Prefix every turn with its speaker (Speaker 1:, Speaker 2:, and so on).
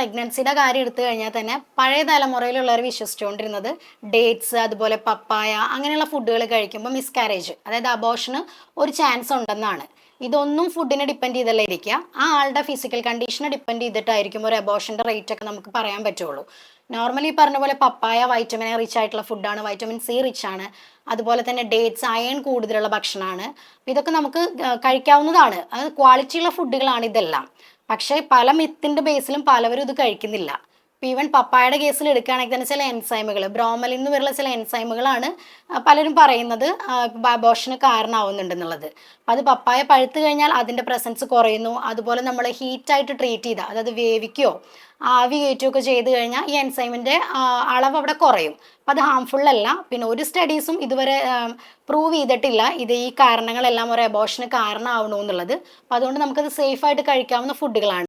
Speaker 1: പ്രഗ്നൻസിയുടെ കാര്യം എടുത്തു കഴിഞ്ഞാൽ തന്നെ പഴയ തലമുറയിലുള്ളവർ വിശ്വസിച്ചുകൊണ്ടിരുന്നത് ഡേറ്റ്സ് അതുപോലെ പപ്പായ അങ്ങനെയുള്ള ഫുഡുകൾ കഴിക്കുമ്പോൾ മിസ്കാരേജ് അതായത് അബോഷന് ഒരു ചാൻസ് ഉണ്ടെന്നാണ്. ഇതൊന്നും ഫുഡിനെ ഡിപ്പെൻഡ് ചെയ്തല്ല ഇരിക്കുക. ആ ആളുടെ ഫിസിക്കൽ കണ്ടീഷനെ ഡിപ്പെൻഡ് ചെയ്തിട്ടായിരിക്കും ഒരു അബോഷന്റെ റേറ്റ് ഒക്കെ നമുക്ക് പറയാൻ പറ്റുള്ളൂ. നോർമലി പറഞ്ഞ പോലെ പപ്പായ വൈറ്റമിൻ എ റിച്ച് ആയിട്ടുള്ള ഫുഡാണ് വൈറ്റമിൻ സി റിച്ച് ആണ് അതുപോലെ തന്നെ ഡേറ്റ്സ് അയൺ കൂടുതലുള്ള ഭക്ഷണമാണ്. ഇതൊക്കെ നമുക്ക് കഴിക്കാവുന്നതാണ്. അത് ക്വാളിറ്റിയുള്ള ഫുഡുകളാണ് ഇതെല്ലാം. പക്ഷേ പല മിത്തിന്റെ ബേസിലും പലവരും ഇത് കഴിക്കുന്നില്ല. ഈവൻ പപ്പായയുടെ കേസിൽ എടുക്കുകയാണെങ്കിൽ തന്നെ ചില എൻസൈമുകൾ ബ്രോമലിൻ നിന്ന് വരുന്ന ചില എൻസൈമുകളാണ് പലരും പറയുന്നത് അബോഷന് കാരണമാവുന്നുണ്ടെന്നുള്ളത്. അത് പപ്പായ പഴുത്ത് കഴിഞ്ഞാൽ അതിന്റെ പ്രസൻസ് കുറയുന്നു. അതുപോലെ നമ്മൾ ഹീറ്റായിട്ട് ട്രീറ്റ് ചെയ്താൽ അതായത് വേവിക്കുകയോ ആവി കയറ്റുകയൊക്കെ ചെയ്ത് കഴിഞ്ഞാൽ ഈ എൻസൈമിന്റെ അളവ് അവിടെ കുറയും. അപ്പം അത് ഹാംഫുൾ അല്ല. പിന്നെ ഒരു സ്റ്റഡീസും ഇതുവരെ പ്രൂവ് ചെയ്തിട്ടില്ല. ഇത് ഈ കാരണങ്ങളെല്ലാം ഒരു അബോഷന് കാരണമാവണമെന്നുള്ളത് അപ്പം അതുകൊണ്ട് നമുക്കത് സേഫായിട്ട് കഴിക്കാവുന്ന ഫുഡുകളാണ്